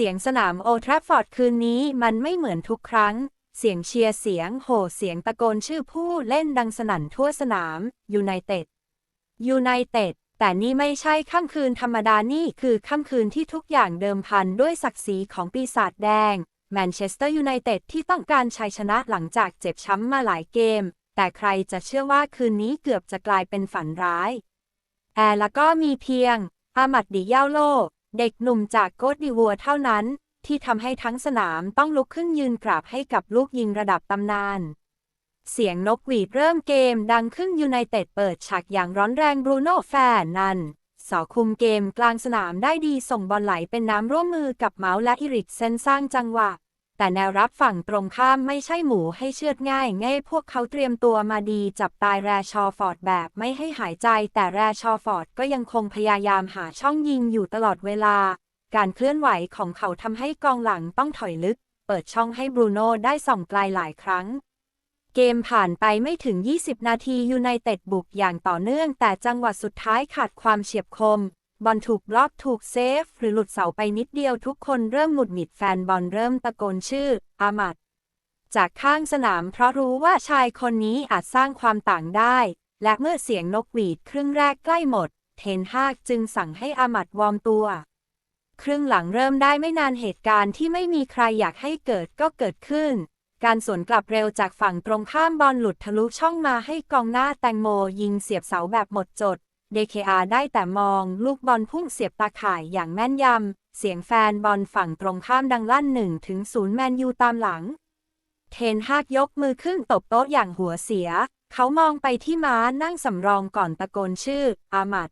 เสียงสนามโอทราฟฟอร์ดคืนนี้มันไม่เหมือนทุกครั้ง เสียงเชียร์เสียงโห่เสียงตะโกนชื่อผู้เล่นดังสนั่นทั่วสนามยูไนเต็ดยูไนเต็ดแต่นี่ไม่ใช่ค่ำคืนธรรมดานี่คือค่ำคืนที่ทุกอย่างเดิมพันด้วยศักดิ์ศรีของปีศาจแดงแมนเชสเตอร์ยูไนเต็ดที่ต้องการชัยชนะหลังจากเจ็บช้ำมาหลายเกม แต่ใครจะเชื่อว่าคืนนี้เกือบจะกลายเป็นฝันร้าย แอร์แล้วก็มีเพียงอามัดดิเยาโล เด็กหนุ่มจากโกดดิวัวเท่านั้น ที่ทำให้ทั้งสนามต้องลุกขึ้นยืนกราบให้กับลูกยิงระดับตำนาน เสียงนกหวีดเริ่มเกมดังขึ้นยูไนเต็ดเปิดฉากอย่างร้อนแรงบรูโน่แฟนนันสอคุมเกมกลางสนามได้ดีส่งบอลไหลเป็นน้ำร่วมมือกับเมาส์และอิริกเซนสร้างจังหวะ แต่แนวรับฝั่งตรงข้ามไม่ใช่หมูให้เชือดง่ายง่ายพวกเขาเตรียมตัวมาดีจับตายแรชอฟอร์ดแบบไม่ให้หายใจ แต่แรชอฟอร์ดก็ยังคงพยายามหาช่องยิงอยู่ตลอดเวลา การเคลื่อนไหวของเขาทำให้กองหลังต้องถอยลึก เปิดช่องให้บรูโน่ได้ส่องไกลหลายครั้ง เกมผ่านไปไม่ถึง 20 นาทียูไนเต็ดบุกอย่างต่อเนื่อง แต่จังหวะสุดท้ายขาดความเฉียบคม บอลถูกบล็อกถูกเซฟ หรือหลุดเสาไปนิดเดียวทุกคนเริ่มหมุดหงิดแฟนบอลเริ่มตะโกนชื่อ อามัด จากข้างสนามเพราะรู้ว่าชายคนนี้อาจสร้างความต่างได้ และเมื่อเสียงนกหวีดครึ่งแรกใกล้หมด เทนฮากจึงสั่งให้อามัดวอร์มตัว ครึ่งหลังเริ่มได้ไม่นานเหตุการณ์ที่ไม่มีใครอยากให้เกิดก็เกิดขึ้น การสวนกลับเร็วจากฝั่งตรงข้ามบอลหลุดทะลุช่องมาให้กองหน้าแตงโมยิงเสียบเสาแบบหมดจด DKR ได้แต่มอง ลูกบอลพุ่งเสียบตาข่ายอย่างแม่นยำ เสียงแฟนบอลฝั่งตรงข้ามดังลั่นหนึ่งถึงศูนย์แมนยูตามหลัง เทนฮากยกมือขึ้นตบโต๊ะอย่างหัวเสีย เขามองไปที่ม้านั่งสำรองก่อนตะโกนชื่อ อามัด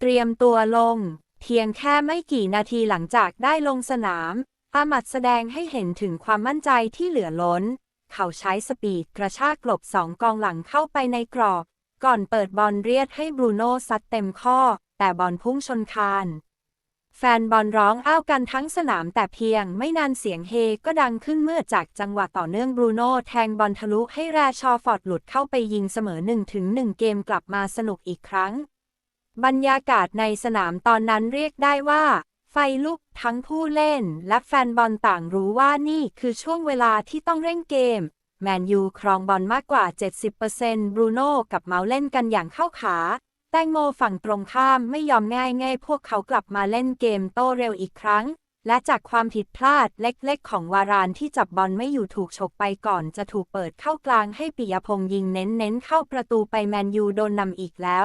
เตรียมตัวลง เพียงแค่ไม่กี่นาทีหลังจากได้ลงสนาม อามัดแสดงให้เห็นถึงความมั่นใจที่เหลือล้น เขาใช้สปีดกระชากกลบสองกองหลังเข้าไปในกรอบ ก่อนเปิดบอลเรียดให้บรูโน่ซัดเต็มข้อ แต่บอลพุ่งชนคาน แฟนบอลร้องอ้าวกันทั้งสนามแต่เพียงไม่นานเสียงเฮก็ดังขึ้นเมื่อจากจังหวะต่อเนื่องบรูโน่แทงบอลทะลุให้แรชอฟอร์ดหลุดเข้าไปยิงเสมอ1ถึง1เกมกลับมาสนุกอีกครั้ง บรรยากาศในสนามตอนนั้นเรียกได้ว่า ไฟลุกทั้งผู้เล่น และแฟนบอลต่างรู้ว่านี่คือช่วงเวลาที่ต้องเร่งเกม แมนยูครองบอลมากกว่า 70%บรูโน่กับเมาเล่นกันอย่างเข้าขา แตงโมฝั่งตรงข้ามไม่ยอมง่ายง่ายพวกเขากลับมาเล่นเกมโต้เร็วอีกครั้ง และจากความผิดพลาดเล็กๆ ของวารานที่จับบอลไม่อยู่ถูกฉกไปก่อนจะถูกเปิดเข้ากลางให้ปิยพงษ์ยิงเน้นๆ เข้าประตูไปแมนยูโดนนำอีกแล้ว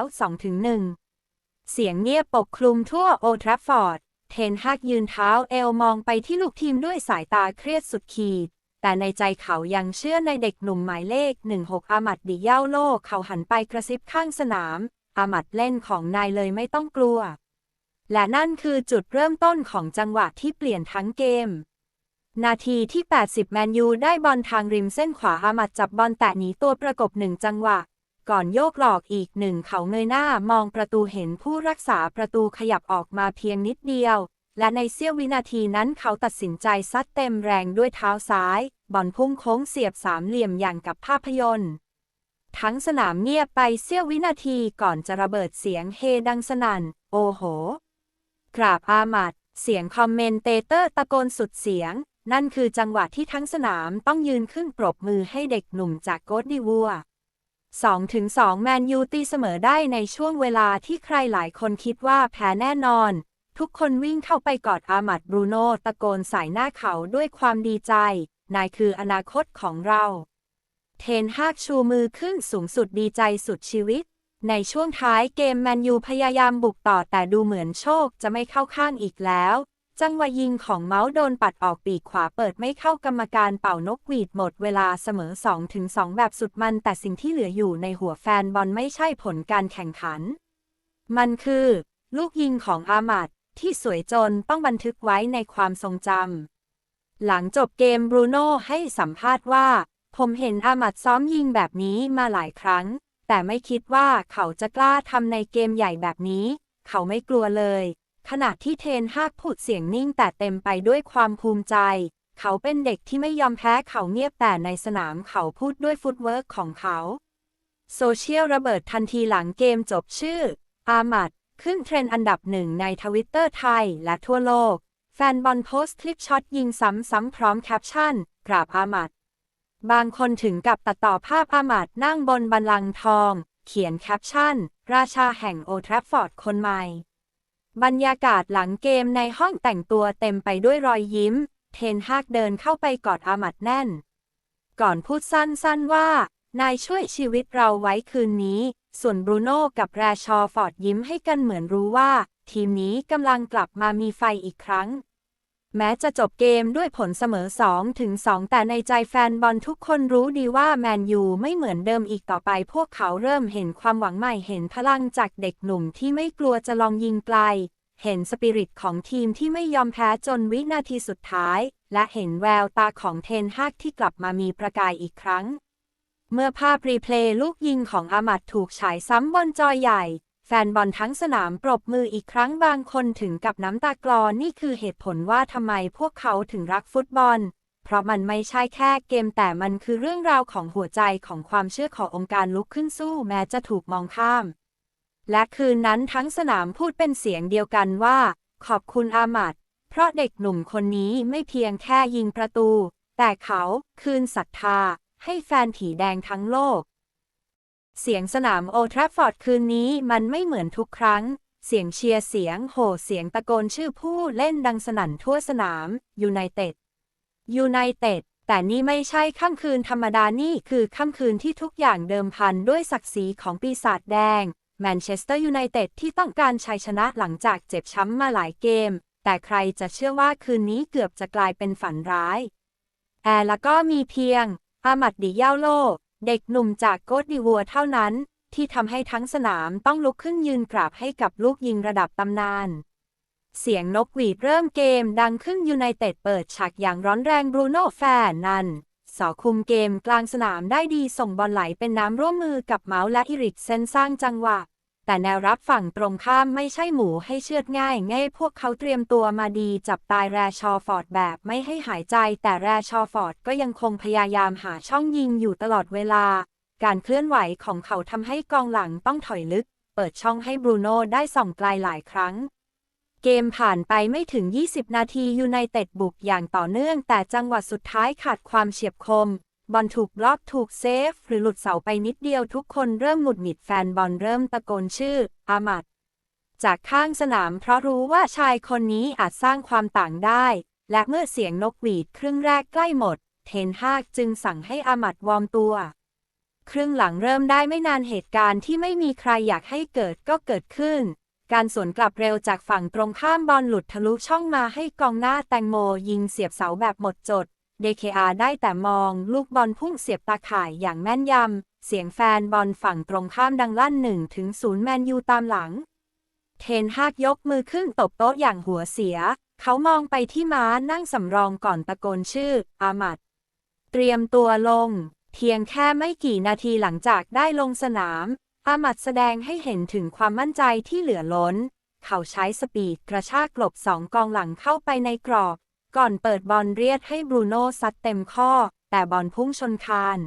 2-1 เสียงเงียบปกคลุมทั่วโอทราฟฟอร์ด เทนฮากยืนเท้าเอลมองไปที่ลูกทีมด้วยสายตาเครียดสุดขีด แต่ในใจเขายังเชื่อในเด็กหนุ่มหมายเลข 16 อามัดดิเย้าโลกเขาหันไปกระซิบข้างสนาม อามัดเล่นของนายเลยไม่ต้องกลัว และนั่นคือจุดเริ่มต้นของจังหวะที่เปลี่ยนทั้งเกม นาทีที่ 80 แมนยูได้บอลทางริมเส้นขวาอามัดจับบอลแตะหนีตัวประกบหนึ่งจังหวะ ก่อนโยกหลอกอีกหนึ่งเขาเงยหน้ามองประตูเห็นผู้รักษาประตูขยับออกมาเพียงนิดเดียว และในเสี้ยววินาทีนั้นเขาตัดสินใจซัดเต็มแรงด้วยเท้าซ้าย บอลพุ่งโค้งเสียบสามเหลี่ยมอย่างกับภาพยนตร์ ทั้งสนามเงียบไปเสี้ยววินาทีก่อนจะระเบิดเสียงเฮดังสนั่น โอ้โห กราบอามัด เสียงคอมเมนเตเตอร์ตะโกนสุดเสียง นั่นคือจังหวะที่ทั้งสนามต้องยืนขึ้นปรบมือให้เด็กหนุ่มจากโกดดิวัว2ถึง2แมนยูตีเสมอได้ในช่วงเวลาที่ใครหลายคนคิดว่าแพ้แน่นอน ทุกคนวิ่งเข้าไปกอดอามัดบรูโน่ตะโกนใส่หน้าเขาด้วยความดีใจ นายคืออนาคตของเรา เทนฮากชูมือขึ้นสูงสุดดีใจสุดชีวิต ในช่วงท้ายเกมแมนยูพยายามบุกต่อแต่ดูเหมือนโชคจะไม่เข้าข้างอีกแล้ว จังหวะยิงของเมาส์โดนปัดออกปีกขวาเปิดไม่เข้ากรรมการเป่านกหวีดหมดเวลาเสมอ2-2แบบสุดมันแต่สิ่งที่เหลืออยู่ในหัวแฟนบอลไม่ใช่ผลการแข่งขัน มันคือ ลูกยิงของอามัด ที่สวยจนต้องบันทึกไว้ในความทรงจำ หลังจบเกมบรูโน่ให้สัมภาษณ์ว่า ผมเห็นอามัดซ้อมยิงแบบนี้มาหลายครั้ง แต่ไม่คิดว่าเขาจะกล้าทำในเกมใหญ่แบบนี้ เขาไม่กลัวเลย ขณะที่เทนฮากพูดเสียงนิ่งแต่เต็มไปด้วยความภูมิใจ เขาเป็นเด็กที่ไม่ยอมแพ้เขาเงียบแต่ในสนามเขาพูดด้วยฟุตเวิร์กของเขา โซเชียลระเบิดทันทีหลังเกมจบชื่อ อามัด ขึ้นเทรนด์อันดับหนึ่งในทวิตเตอร์ไทยและทั่วโลก แฟนบอลโพสต์คลิปช็อตยิงซ้ำๆพร้อมแคปชั่น กราบอามัด บางคนถึงกับตัดต่อภาพอามัดนั่งบนบัลลังทอง เขียนแคปชั่น ราชาแห่งโอแทรฟฟอร์ดคนใหม่ บรรยากาศหลังเกมในห้องแต่งตัวเต็มไปด้วยรอยยิ้ม เทนฮากเดินเข้าไปกอดอามัดแน่น ก่อนพูดสั้นๆว่า นายช่วยชีวิตเราไว้คืนนี้ ส่วนบรูโน่กับแรชอว์ฟอร์ดยิ้มให้กันเหมือนรู้ว่า ทีมนี้กำลังกลับมามีไฟอีกครั้ง แม้จะจบเกมด้วยผลเสมอ2ถึง2แต่ในใจแฟนบอลทุกคนรู้ดีว่าแมนยูไม่เหมือนเดิมอีกต่อไป พวกเขาเริ่มเห็นความหวังใหม่เห็นพลังจากเด็กหนุ่มที่ไม่กลัวจะลองยิงไกล เห็นสปิริตของทีมที่ไม่ยอมแพ้จนวินาทีสุดท้าย และเห็นแววตาของเทนฮากที่กลับมามีประกายอีกครั้ง เมื่อภาพรีเพลย์ลูกยิงของอามัดถูกฉายซ้ำบนจอใหญ่ แฟนบอลทั้งสนามปรบมืออีกครั้งบางคนถึงกับน้ำตากลอนี่คือเหตุผลว่าทำไมพวกเขาถึงรักฟุตบอล เพราะมันไม่ใช่แค่เกมแต่มันคือเรื่องราวของหัวใจของความเชื่อขององค์การลุกขึ้นสู้แม้จะถูกมองข้าม และคืนนั้นทั้งสนามพูดเป็นเสียงเดียวกันว่า ขอบคุณอามัด เพราะเด็กหนุ่มคนนี้ไม่เพียงแค่ยิงประตู แต่เขาคืนศรัทธา ให้แฟนผีแดงทั้งโลก เสียงสนามโอทรฟฟอร์ดคืนนี้มันไม่เหมือนทุกครั้ง เสียงเชียร์เสียงโห่เสียงตะโกนชื่อผู้เล่นดังสนั่นทั่วสนามยูไนเต็ดยูไนเต็ดแต่นี่ไม่ใช่ค่ำคืนธรรมดานี่คือค่ำคืนที่ทุกอย่างเดิมพันด้วยศักดิ์ศรีของปีศาจแดงแมนเชสเตอร์ยูไนเต็ดที่ต้องการชัยชนะหลังจากเจ็บช้ำมาหลายเกม แต่ใครจะเชื่อว่าคืนนี้เกือบจะกลายเป็นฝันร้าย แอร์แล้วก็มีเพียง อามัดดิยาโล เด็กหนุ่มจากโกดดิวัวเท่านั้น ที่ทำให้ทั้งสนามต้องลุกขึ้นยืนกราบให้กับลูกยิงระดับตำนาน เสียงนกหวีดเริ่มเกมดังขึ้นยูไนเต็ดเปิดฉากอย่างร้อนแรงบรูโน่แฟนนันสอคุมเกมกลางสนามได้ดีส่งบอลไหลเป็นน้ำร่วมมือกับเมาส์และอิริกเซนสร้างจังหวะ แต่แนวรับฝั่งตรงข้ามไม่ใช่หมูให้เชือดง่ายง่ายพวกเขาเตรียมตัวมาดีจับตายแรชอว์ฟอร์ดแบบไม่ให้หายใจ แต่แรชอว์ฟอร์ดก็ยังคงพยายามหาช่องยิงอยู่ตลอดเวลา การเคลื่อนไหวของเขาทำให้กองหลังต้องถอยลึก เปิดช่องให้บรูโน่ได้ส่องไกลหลายครั้ง เกมผ่านไปไม่ถึง 20 นาทียูไนเต็ดบุกอย่างต่อเนื่อง แต่จังหวะสุดท้ายขาดความเฉียบคม บอลถูกบล็อกถูกเซฟ หรือหลุดเสาไปนิดเดียวทุกคนเริ่มหงุดหงิดแฟนบอลเริ่มตะโกนชื่อ อามัด จากข้างสนามเพราะรู้ว่าชายคนนี้อาจสร้างความต่างได้ และเมื่อเสียงนกหวีดครึ่งแรกใกล้หมด เทนฮากจึงสั่งให้อามัดวอร์มตัว ครึ่งหลังเริ่มได้ไม่นานเหตุการณ์ที่ไม่มีใครอยากให้เกิดก็เกิดขึ้น การสวนกลับเร็วจากฝั่งตรงข้ามบอลหลุดทะลุช่องมาให้กองหน้าแตงโมยิงเสียบเสาแบบหมดจด DKR ได้แต่มองลูกบอลพุ่งเสียบตาข่ายอย่างแม่นยำ เสียงแฟนบอลฝั่งตรงข้ามดังลั่นหนึ่งถึงศูนย์แมนยูตามหลัง เทนฮากยกมือขึ้นตบโต๊ะอย่างหัวเสีย เขามองไปที่ม้านั่งสำรองก่อนตะโกนชื่อ อามัด เตรียมตัวลง เพียงแค่ไม่กี่นาทีหลังจากได้ลงสนาม อามัดแสดงให้เห็นถึงความมั่นใจที่เหลือล้น เขาใช้สปีดกระชากกลบสองกองหลังเข้าไปในกรอบ ก่อนเปิดบอลเรียดให้บรูโน่ซัดเต็มข้อ แต่บอลพุ่งชนคาน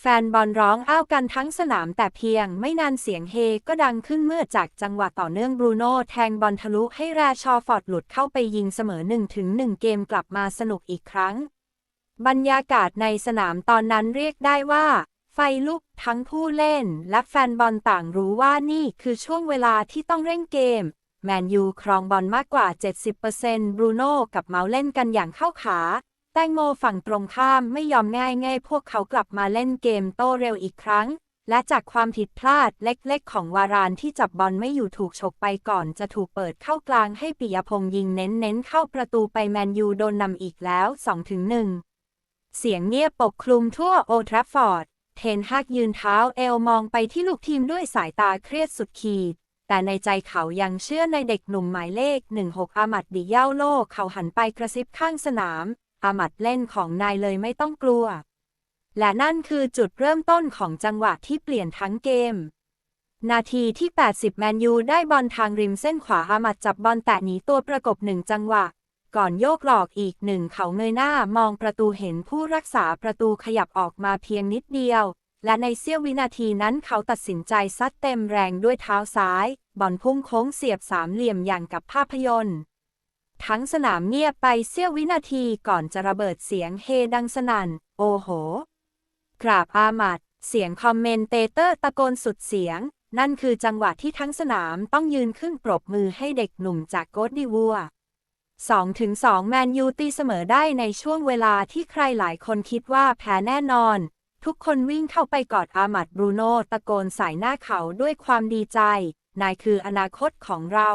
แฟนบอลร้องอ้าวกันทั้งสนามแต่เพียงไม่นานเสียงเฮก็ดังขึ้นเมื่อจากจังหวะต่อเนื่องบรูโน่แทงบอลทะลุให้แรชอว์ฟอร์ดหลุดเข้าไปยิงเสมอ1ถึง1เกมกลับมาสนุกอีกครั้ง บรรยากาศในสนามตอนนั้นเรียกได้ว่า ไฟลุกทั้งผู้เล่นและแฟนบอลต่างรู้ว่านี่คือช่วงเวลาที่ต้องเร่งเกม แมนยูครองบอลมากกว่า 70%บรูโน่กับเมาเล่นกันอย่างเข้าขา แตงโมฝั่งตรงข้ามไม่ยอมง่ายง่ายพวกเขากลับมาเล่นเกมโต้เร็วอีกครั้ง และจากความผิดพลาดเล็กๆ ของวารานที่จับบอลไม่อยู่ถูกฉกไปก่อนจะถูกเปิดเข้ากลางให้ปิยพงษ์ยิงเน้นๆ เข้าประตูไปแมนยูโดนนำอีกแล้ว 2-1 เสียงเงียบปกคลุมทั่วโอทราฟฟอร์ด เทนฮากยืนเท้าเอลมองไปที่ลูกทีมด้วยสายตาเครียดสุดขีด แต่ในใจเขายังเชื่อในเด็กหนุ่มหมายเลข 16 อามัดดิเย้าโลกเขาหันไปกระซิบข้างสนาม อามัดเล่นของนายเลยไม่ต้องกลัว และนั่นคือจุดเริ่มต้นของจังหวะที่เปลี่ยนทั้งเกม นาทีที่ 80 แมนยูได้บอลทางริมเส้นขวาอามัดจับบอลแตะหนีตัวประกบหนึ่งจังหวะ ก่อนโยกหลอกอีกหนึ่งเขาเงยหน้ามองประตูเห็นผู้รักษาประตูขยับออกมาเพียงนิดเดียว และในเสี้ยววินาทีนั้นเขาตัดสินใจซัดเต็มแรงด้วยเท้าซ้าย บอลพุ่งโค้งเสียบสามเหลี่ยมอย่างกับภาพยนตร์ ทั้งสนามเงียบไปเสี้ยววินาทีก่อนจะระเบิดเสียงเฮดังสนั่น โอ้โห กราบอามัด เสียงคอมเมนเตเตอร์ตะโกนสุดเสียง นั่นคือจังหวะที่ทั้งสนามต้องยืนขึ้นปรบมือให้เด็กหนุ่มจากโกดดิวัว2ถึง2แมนยูตีเสมอได้ในช่วงเวลาที่ใครหลายคนคิดว่าแพ้แน่นอน ทุกคนวิ่งเข้าไปกอดอามัดบรูโน่ตะโกนใส่หน้าเขาด้วยความดีใจ นายคืออนาคตของเรา